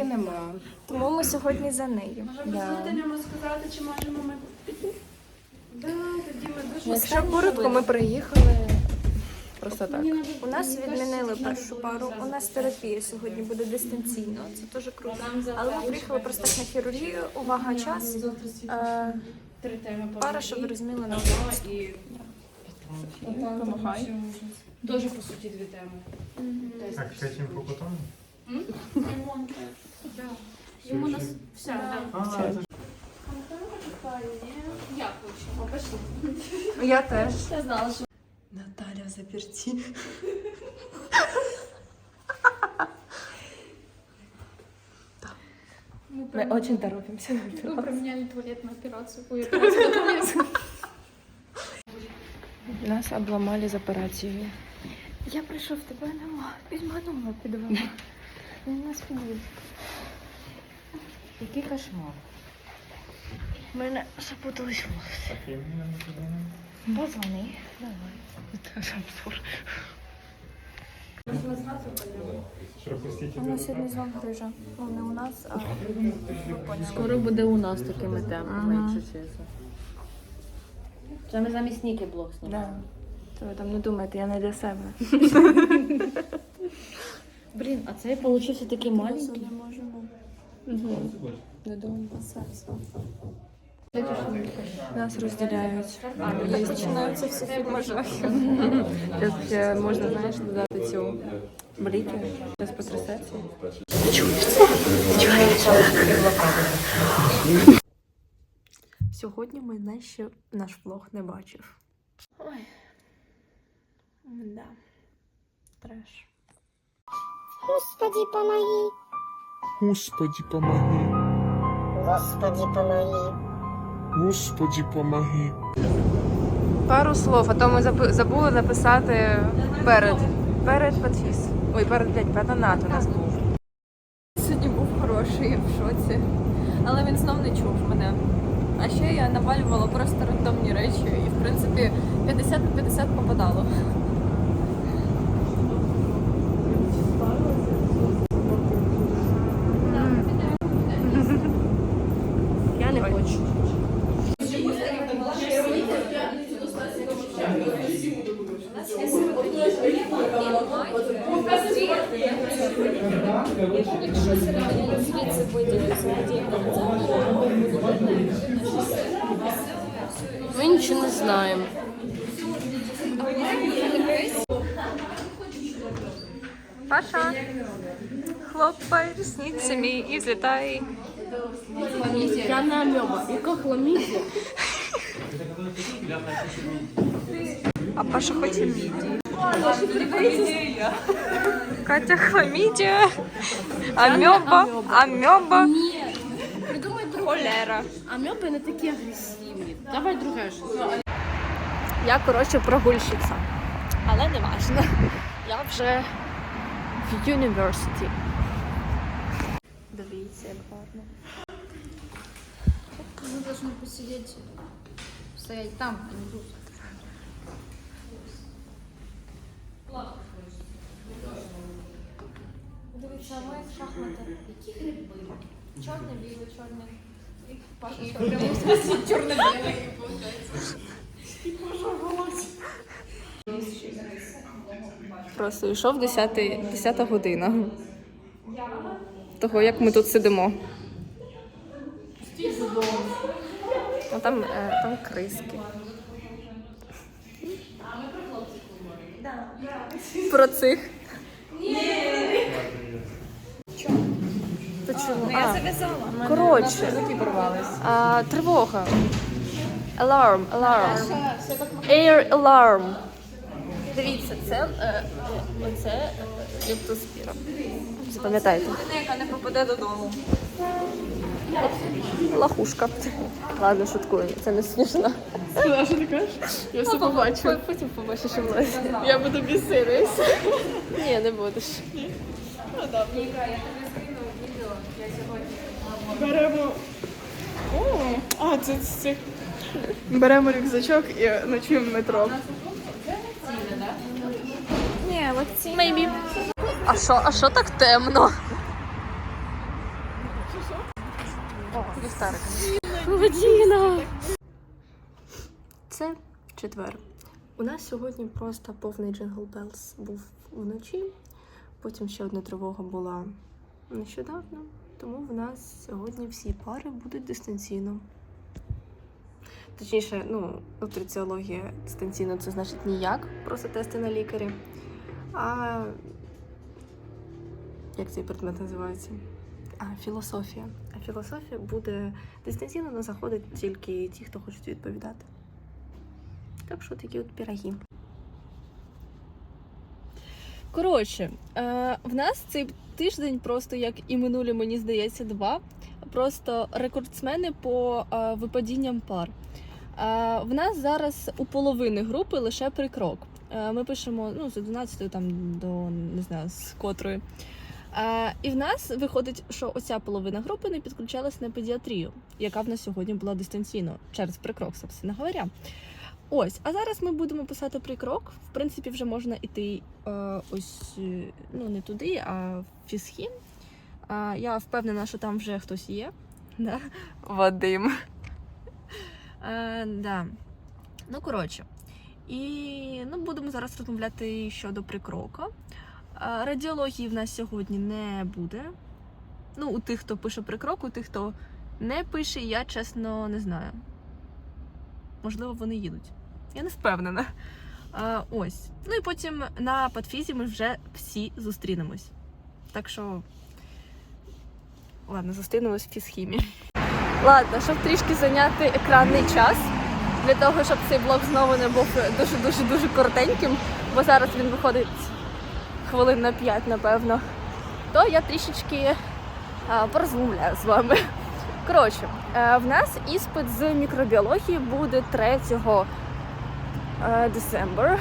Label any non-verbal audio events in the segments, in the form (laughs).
поки нема. Тому ми сьогодні за нею. Да. Можемо сказати, чи можемо ми піти? Да, тоді ми дуже Якщо коротко, ми приїхали. Просто так. У нас відмінили першу пару. У нас терапія сьогодні буде дистанційно. Це дуже круто. Але ми приїхали просто на хірургію. Увага, час. Е, три теми Пара, щоб ви розуміли на українській. Помахай. Дуже по суті дві теми. Так, третім по кутам? Ремонт. Йому нас ж Я хочу. Пошли. Я теж. Я знала, що Наталя в заперті. ми, Ми дуже торопимося. мы променяли туалет на операцию. Ой, операцию. Нас обламали з операцією. Я прийшов, тебе нема. Підманула під вами. (laughs) Він нас підвів. Який кошмар. У мене запутались волоси. такий мене не подумав. Позвони. Давай. У нас сьогодні з вами грижа. Ну, не у нас, а Скоро буде у нас такими темпами, Ага. якщо чесно. Це ми замість Ніки блог знімаємо. Да. То ви там не думайте, я не для себе. Блін, а цей получився такий маленький. Нас розділяють. І починаються всі фільми жахів. Зараз (laughs) можна, знаєш, додати цю бліки. Зараз потрясеться. Сьогодні мене ще наш влог не бачив. Ой. Да. Треш. Господи, помоги, Господи, помоги. Господи, помоги. Господи, помоги. Пару слов, а то ми забули написати перед. Перед подфіс. Ой, перед блядь, перед донат у нас був. Сьогодні був хороший, я в шоці. Але він знов не чув мене. А ще я навалювала просто рандомні речі і, в принципі, 50 на 50 попадало. Я не хочу. Ми нічого не знаємо. Паша, хлопай ресницями і взлітай. Я не амьоба. Яка хламідія? А Паша хоче міді. Катя хламідія. Амьоба, амьоба. Придумай друге. Холера. Амьоби не такі агресивні. Давай друге щось. Я, коротше, прогульщиця. Але не важно. Я вже в університі. Дивіться, як гарно. Мы должны посидеть, стоять там, а не тут. Ми в шахмати. Які гриби? Чорний, білий, чорний. І Паша (laughs) Просто йшов 10, 10 година. Того, як ми тут сидимо. Ну там, е, там криски. Про цих. То чому? Ну, А, коротше, а, тривога. Alarm, alarm. Air alarm. Дивіться, це е, оце ліптоспіра. Запам'ятайте. Яка не попаде додому. Лахушка. Ладно, шуткую, це не смішно. Що ти кажеш? Я все побачу. Потім побачиш у власі. Я буду біситись. Ні, не будеш. Беремо. О, а, це з цих. Беремо рюкзачок і ночуємо в метро. Ні, лекції. Maybe. А що, а що так темно? О. Це четвер. У нас сьогодні просто повний джингл Белс був вночі. Потім ще одна тривога була нещодавно. Тому в нас сьогодні всі пари будуть дистанційно. Точніше, ну, нутриціологія дистанційно це значить ніяк, просто тести на лікарі. А як цей предмет називається? А, філософія. А філософія буде дистанційно, але заходить тільки ті, хто хочуть відповідати. Так що такі от піроги. Коротше, е, в нас цей тиждень, просто як і минулі, мені здається, два. Просто рекордсмени по е, випадінням пар. Е, в нас зараз у половини групи лише прикрок. Ми пишемо ну, з 11 там до не знаю з котрої. Е, і в нас виходить, що оця половина групи не підключалась на педіатрію, яка в нас сьогодні була дистанційно через прикрок, собственно говоря. Ось, а зараз ми будемо писати прикрок. В принципі, вже можна іти е, ось е, ну не туди, а в фізхім. Е, я впевнена, що там вже хтось є. (laughs) Да? Вадим. Е, да. Ну, коротше. І ну, будемо зараз розмовляти щодо прикрока. Е, радіології в нас сьогодні не буде. Ну, у тих, хто пише прикрок, у тих, хто не пише, я чесно не знаю. Можливо, вони їдуть. Я не впевнена. А, ось. Ну і потім на подфізі ми вже всі зустрінемось. Так що. Ладно, зустрінемось в фізхімі. Ладно, щоб трішки зайняти екранний час, для того, щоб цей блог знову не був дуже-дуже дуже коротеньким, бо зараз він виходить хвилин на 5, напевно, то я трішечки а, порозмовляю з вами. Коротше, е, в нас іспит з мікробіології буде 3 е, December. Е,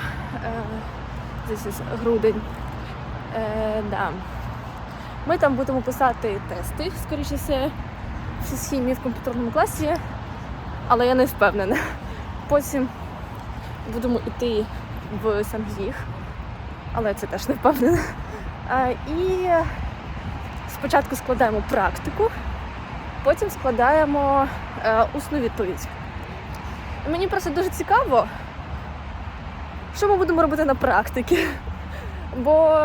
This is грудень. Е, да. Ми там будемо писати тести, скоріше все, з хімії в комп'ютерному класі, але я не впевнена. Потім будемо йти в сам їх, але це теж не впевнена. Е, і спочатку складаємо практику, потім складаємо е, усну відповідь. Мені просто дуже цікаво, що ми будемо робити на практиці. Бо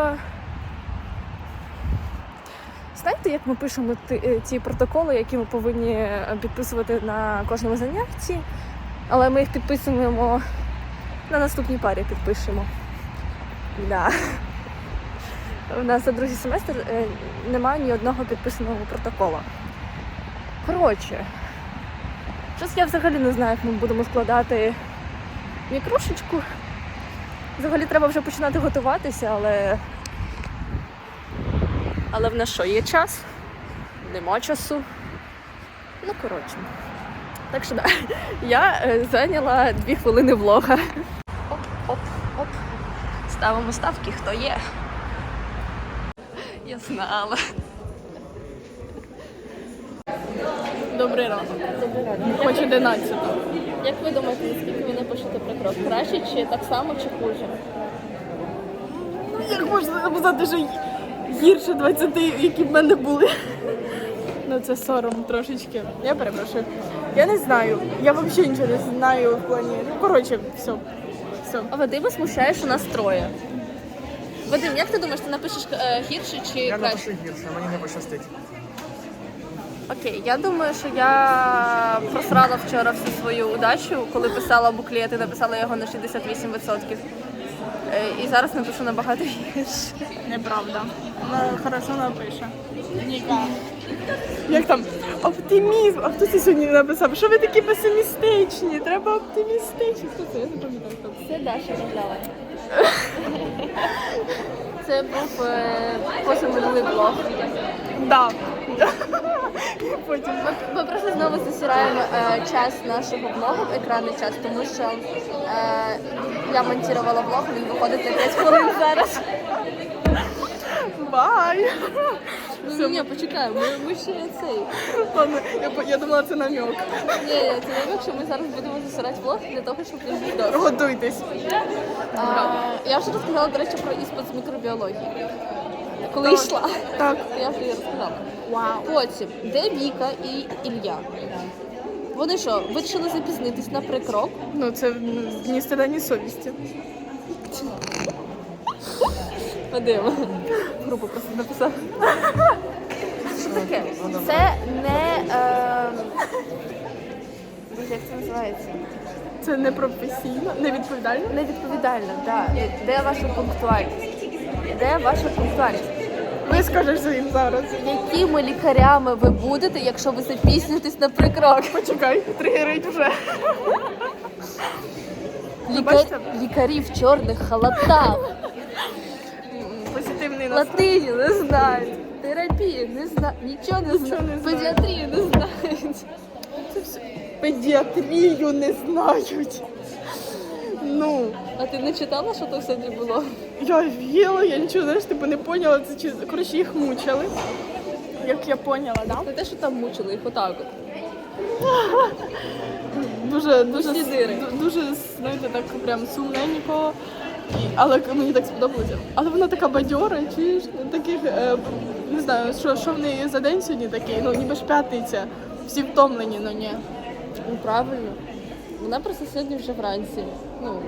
знаєте, як ми пишемо ті, е, протоколи, які ми повинні е, підписувати на кожному занятті, але ми їх підписуємо на наступній парі підпишемо. Да. У нас за другий семестр е, немає ні одного підписаного протокола. Коротше, щось я взагалі не знаю, як ми будемо складати мікрошечку. Взагалі треба вже починати готуватися, але. Але в нас що, є час? Нема часу. Ну, коротше. Так що да, (laughs) я е, зайняла дві хвилини влога. Оп-оп-оп. Ставимо ставки, хто є. Я знала. Добрий ранок. Хоч 11. Як ви думаєте, наскільки ви? Краще чи так само, чи хуже? Як можна написати, що гірше 20, які в мене були. Ну це сором трошечки. Я перепрошую. Я не знаю. Я взагалі нічого не знаю в плані. Ну, коротше, все. Все. А Вадима смущає, що нас троє. Вадим, як ти думаєш, ти напишеш е, гірше чи Я краще? напишу гірше, мені не пощастить. Окей, я думаю, що я просрала вчора всю свою удачу, коли писала буклет і написала його на 68%. Е, І зараз напишу набагато гірше. Неправда. Вона хорошо напише. Ніка. Як там? Оптимізм. А хто це сьогодні написав? Що ви такі песимістичні? Треба оптимістичні. Хто це? Я не пам'ятаю. хто це. Це Даша розгляла. Це був е, позаминулий блог. Да. Потім. Ми, ми просто знову засираємо е, час нашого блогу, екранний час, тому що е, я монтувала блог, він виходить на 5 хвилин зараз. Бай. Ну ні, почекай, ми, ми ще цей. Ладно, я, по- я думала, це намек. Ні, ні, це не що ми зараз будемо засирати блог для того, щоб він був довше. Готуйтесь. А, я вже розказала, до речі, про іспит з мікробіології. Коли йшла. Так. Я вже її розказала. Вау. Потім, де Віка і Ілля? Вони що, вирішили запізнитись на прикрок? Ну, це м, ні стида, ні совісті. Вадим. Групу просто написав. Що таке? Це не. Е... Боже, як це називається? Це не професійно, не відповідально. Невідповідально, так. Де ваша пунктуальність? Де ваша пунктуальність? Ви скажеш своїм зараз. Якими лікарями ви будете, якщо ви запізнюєтесь на прикрок? Почекай, тригерить вже. Лікар... бачите? Лікарі в чорних халатах, Позитивний настрій. латині не знають, терапії не знають, нічого не знають, педіатрії не знають. Педіатрію не знають. Ну, А ти не читала, що то сьогодні було? я в'їла, я нічого знаєш, типу не поняла. Це чи коротше їх мучили. Як я поняла, да? Не те, що там мучили їх отак от. (laughs) Дуже, дуже, Усі дири. ду- дуже, знаєте, так прям сумненько. І, але мені так сподобалося. Але вона така бадьора, чуєш, таких, е, не знаю, що, що в неї за день сьогодні такий, ну ніби ж п'ятниця. Всі втомлені, ну ні. Ну правильно. Вона просто сьогодні вже вранці. Ну,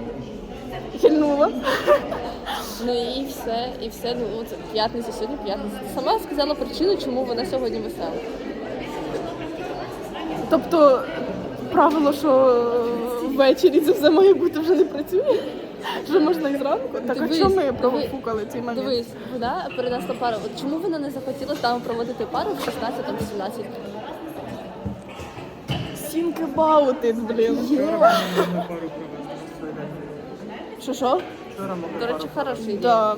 Хильнула. ну і все, і все. Ну, от п'ятниця, сьогодні п'ятниця. Сама сказала причину, чому вона сьогодні весела. Тобто правило, що ввечері це все має бути вже не працює. Вже можна і зранку. Так а чому ми профукали цей момент? Дивись, вона перенесла пару. От чому вона не захотіла там проводити пару в 16-17? Think about it, блін. Вчора ми на пару провели на свій день. Що що? До речі, хороша ідея. Да.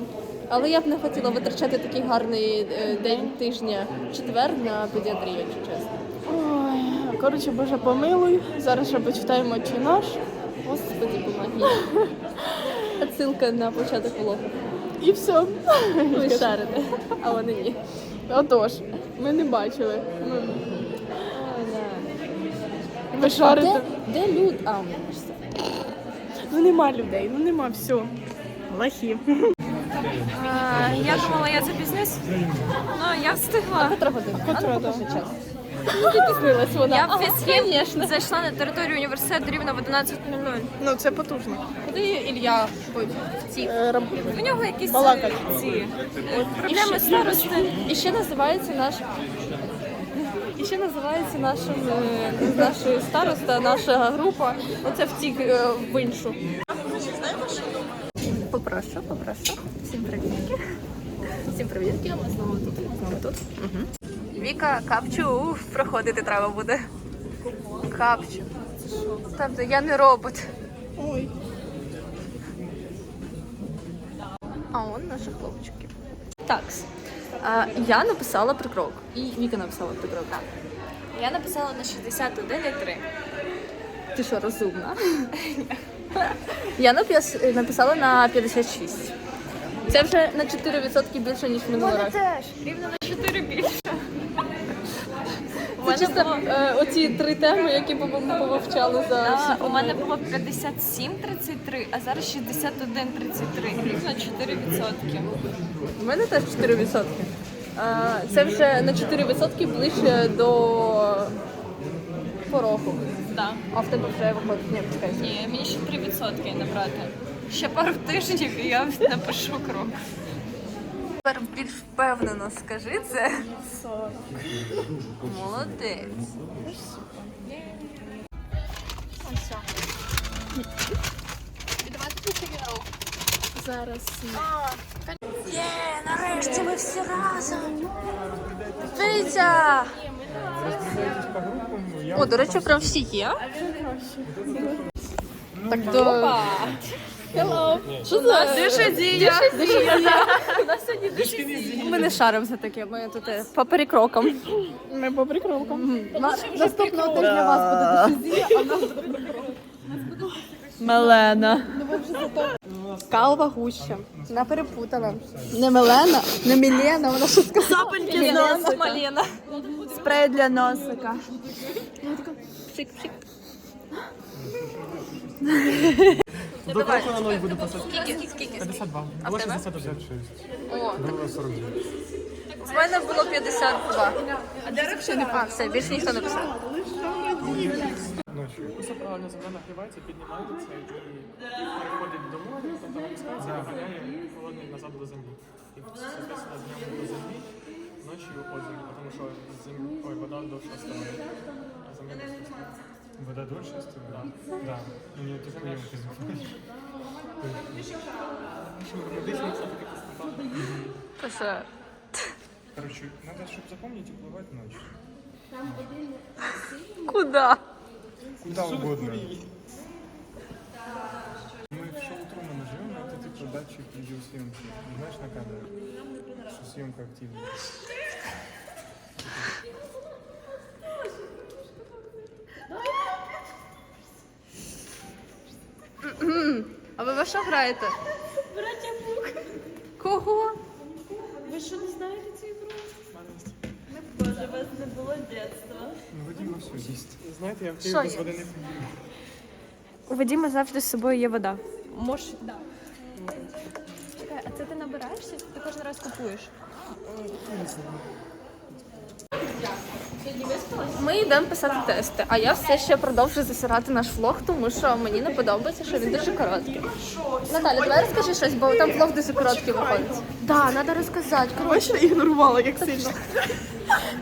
Але я б не хотіла витрачати такий гарний е, день тижня, четвер на педіатрію, якщо чесно. Ой, коротше, Боже, помилуй. Зараз ще почитаємо чи наш. Господи, помоги. (laughs) Отсилка на початок влогу. І все. (laughs) Ви шарите, а вони ні. Отож, ми не бачили. Ми... Ой, да. Ви шарите. Де, де люд? А, все. Ну нема людей, ну нема все. Лахи. А, я думала, я запізнюсь. Ну, я встигла. Котра година? Котра, ну, покажи час. Ну, запізнилась вона. Я в Ага, зайшла на територію університету рівно в 11.00. Ну це потужно. Куди Ілля втік? Е, У нього якісь Балакать. е, ці проблеми старости. І ще називається наш. Ще називається нашим е, нашою староста, наша група. Оце втік е, в іншу. Попрошу, попрошу. Всім привітки. Всім привітки. Ми знову тут. Знову тут. Угу. Віка, капчу, уф, проходити треба буде. Капчу. Тобто я не робот. Ой. А он наші хлопчики. Так. А, я написала прикрок. І Віка написала прикрок. Я написала на 61,3. Ти що, розумна? Я напис- написала на 56. Це вже на 4% більше, ніж минулого раз. теж. Рівно на 4 більше. Чисто було, е, оці три теми, які ми ми повивчали за а, всі у мене було 57,33, а зараз 61,33. Рівно 4%. У мене теж 4%. А, Це вже на 4% ближче до порогу. Так. А в тебе вже виходить. Ні, чекай. Ні, мені ще 3% набрати. Ще пару тижнів і я напишу крок. Тепер більш впевнено скажи це. Молодець. Зараз. Є, Нарешті ми всі разом. Дивіться! О, до речі, прям всі є. Так, до... Що за... Дише дія. Ми не шаримо за таке, ми тут е, по перекрокам. Ми по прикровкам. Наступного день для вас буде дифузія, а нас буде Мелена. Калва гуща. Вона перепутала. Не Мелена, не Мілена, вона що сказала? Запальки з носа. Малена. Спрей для носика. До кроку на 0 буду писати. Скільки? Скільки? 52. А в Було тебе? 61. О, Друга 42. в мене було 52. А, все, більше ніхто не писав. Ночі. Усе правильно, земля нагрівається, піднімається і переходить до моря, потім там опускається, виганяє холодний назад до землі. І, соответственно, днем до землі, ночі у озеро, тому що земля, ой, вода довше стоїть, а земля довше стоїть. Вода дольше стоит? Да. Да. У нее тоже емкость що? Короче, надо, чтобы запомнить, уплывать ночью. Куда? Куда угодно. Мы в шоу Трумана живем, а это типа датчик видеосъемки. Знаешь, на камеру, что съемка активная. А ви во що граєте? Кого? Ви що не знаєте цю ігру? Боже, у Ну, Вадима все есть. Знаєте, я в Київ Що без є? води не ходив. У Вадима завжди з собою є вода. Може, да. Чекай, а це ти набираєшся? Ти кожен раз купуєш? Ми йдемо писати тести, а я все ще продовжую засирати наш влог, тому що мені не подобається, що він дуже короткий. Наталя, давай розкажи щось, бо там влог дуже короткий виходить. Так, треба розказати. Коротше, ігнорувала, як сильно.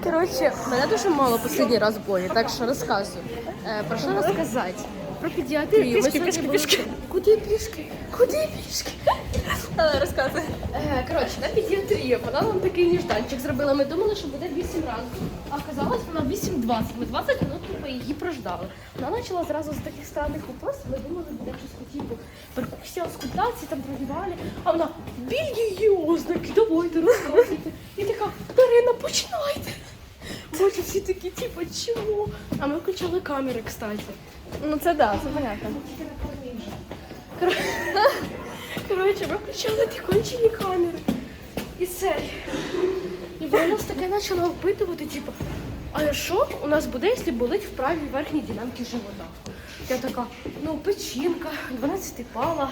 Коротше, мене дуже мало останній раз болі, так що розказую. Е, про що розказати? Про педіатрію. Пішки, пішки, пішки. Куди пішки? Куди пішки? Розказуй. Е, коротше, на педіатрію подала нам такий ніжданчик зробила. Ми думали, що буде 8 ранку, а оказалось вона 8.20. Ми 20 минут тупо її прождали. Вона почала зразу з таких странних вопросів. Ми думали, буде щось по типу перкусія, аскультації, там прогівали. А вона біль її ознаки, давайте розказуйте. І така, Дарина, починайте. Боже, всі такі, типу, чого? А ми включали камери, кстати. Ну це да, це понятно. Кор- (laughs) Коротше, ми включали ті кончені камери. І це. І вона нас таке почала опитувати, типу, а що у нас буде, якщо болить в правій верхній ділянці живота? Я така, ну, печінка, 12 пала,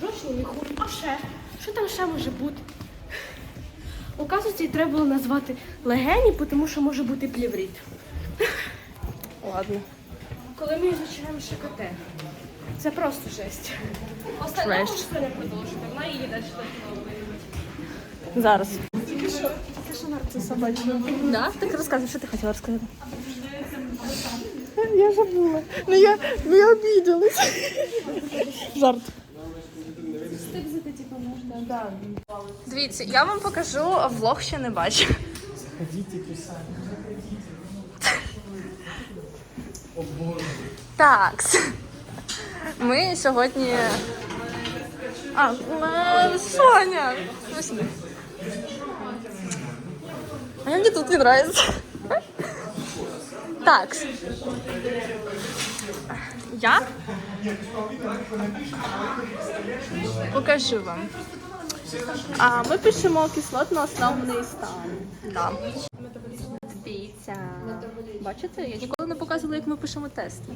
жовчний міхур, а ще? Що там ще може бути? Оказується, їй треба було назвати легені, тому що може бути пліврит. Ладно. Коли ми вивчаємо ШКТ, це просто жесть. Треш. не продовжити, вона її далі Зараз. Да? Так розказуй, що ти хотіла розказати. Я забула. Ну я, ну я обиделась. Жарт. Дивіться, я вам покажу влог, ще не бачу. Так. Ми сьогодні. А, е, Соня! А мені тут не нравится. Так. Я покажу вам. А ми пишемо кислотно-основний стан. Да. Дивіться. Бачите, я ніколи не показувала, як ми пишемо тести.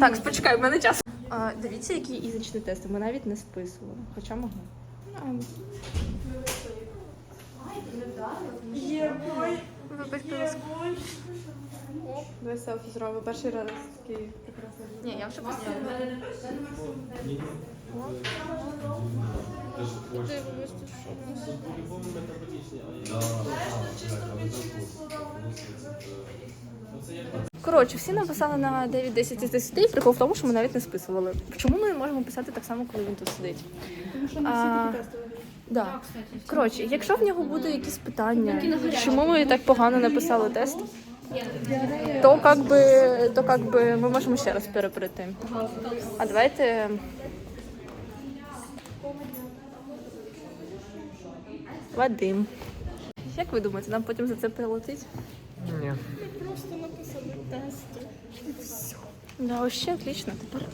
Так, почекай, в мене час. А, дивіться, які ізичні тести. Ми навіть не списували. Хоча могли. Вибач, будь ласка. Давай селфі зробимо. Перший раз такий прекрасний. Ні, я вже поставила. Коротше, всі написали на 9 10 із 10. Прикол в тому, що ми навіть не списували. Чому ми не можемо писати так само, коли він тут сидить? А, да. Коротше, якщо в нього буде якісь питання, чому ми так погано написали тест, то как би, то как би ми можемо ще раз переприти. А давайте. Вадим. Як ви думаєте, нам потім за це прилетить? Ні. Да, вообще отлично. Тепер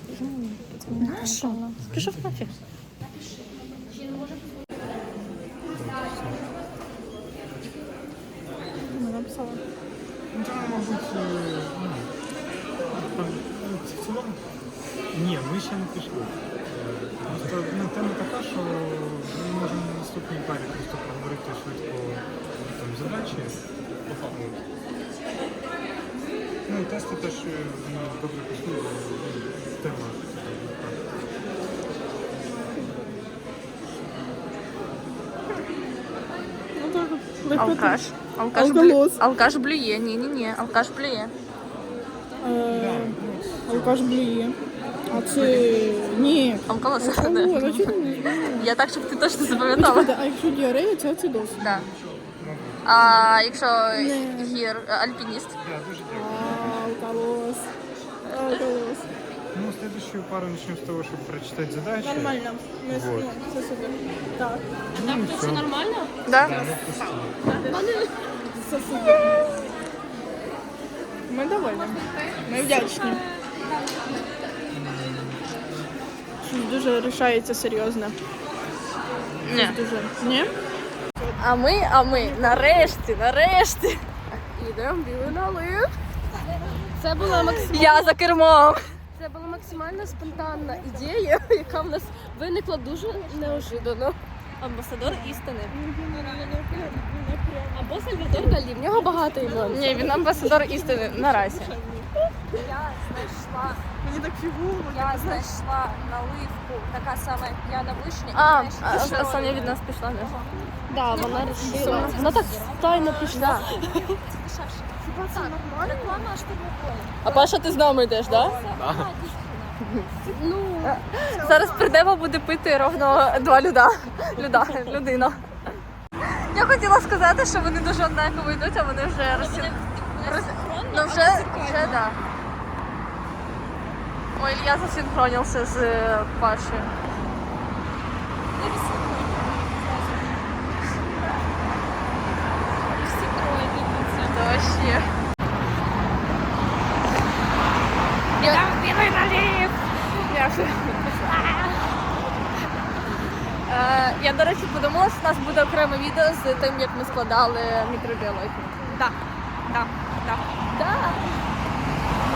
на що? Пішов нафіг. Ну, там, мабуть, е, ну, там, ну, в цілому. Ні, ми ще не пішли. Е, Просто ну, тема така, що ми можемо на наступній парі просто проговорити швидко там, задачі. От. Ну і тести теж е, ну, добре пішли, ну, тема. Ну. Алкаш. Алкаш, блю... Алкаш блює. Ні, ні, ні. Алкаш блює. Е, Алкаш блює. А це... Ні. Алкалоз. Алкоголь, а чого не знаю? Я так, щоб ти точно запам'ятала. А якщо діарея, це ацидоз. Да. А якщо гір альпініст? Да, дуже следующую пару начнем с того, чтобы прочитать задачи. Нормально. Ми Вот. ну, це супер. Так. Ну, и всё. Да? Да, ну, пусти. Супер. Ми довольні. Ми вдячні. Щось дуже рішається серйозно. Ні. Дуже. Ні? А ми, а ми, нарешті, нарешті. Ідемо білий налив. Це була максимально, Я за кермом. Це максимально спонтанна ідея, яка в нас виникла дуже неожиданно. Амбасадор істини. Або Сальвадор Далі, в нього багато імен. Ні, він амбасадор істини наразі. Я знайшла. Мені так фігурно. Я знайшла наливку, така сама як п'яна вишня. і А, а Соня від нас пішла, не? Да, вона рішила. Вона так тайно пішла. так, реклама аж тебе А Паша, ти з нами йдеш, так? Ну, Зараз прийдемо, буде пити ровно два люда. Люда, людина. Я хотіла сказати, що вони дуже однаково йдуть, а вони вже розсі... роз... Ну вже, вже да. Ой, я засинхронився з е, Пашею. Це вообще. Е, Я, до речі, подумала, що у нас буде окреме відео з тим, як ми складали мікробіологію. Так, так, так. Так.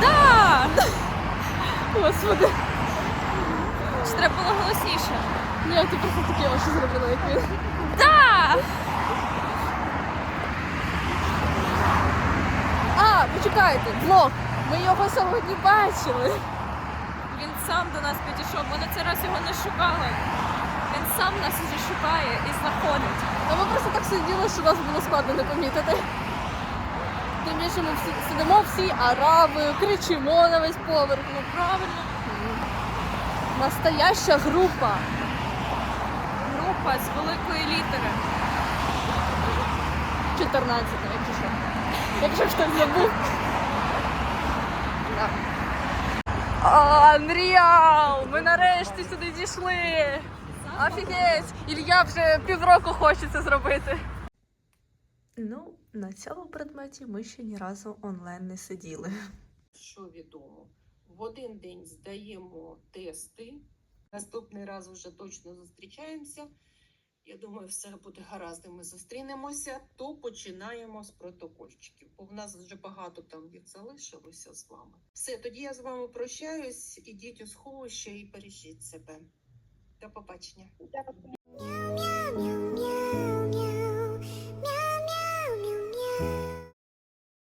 Так. Господи. Чи треба було голосніше? Ні, ти просто такі очі зробила, як він. Так! А, почекайте, влог. Ми його сьогодні бачили. Він сам до нас підійшов, ми на цей раз його не шукали. Сам нас уже шукає і знаходить. Та ми просто так сиділи, що нас було складно не помітити. Тим більше ми всі сидимо всі араби, кричимо на весь поверх. Ну правильно. Настояща група. Група з великої літери. 14, якщо що. Якщо хтось забув. Unreal! Ми нарешті сюди дійшли. Офігеть! Ілья вже півроку хоче це зробити. Ну, на цьому предметі ми ще ні разу онлайн не сиділи. що відомо. В один день здаємо тести. Наступний раз вже точно зустрічаємося. Я думаю, все буде гаразд, і ми зустрінемося. То починаємо з протокольчиків, бо в нас вже багато там їх залишилося з вами. Все, тоді я з вами прощаюсь. Ідіть у сховище і бережіть себе. До побачення.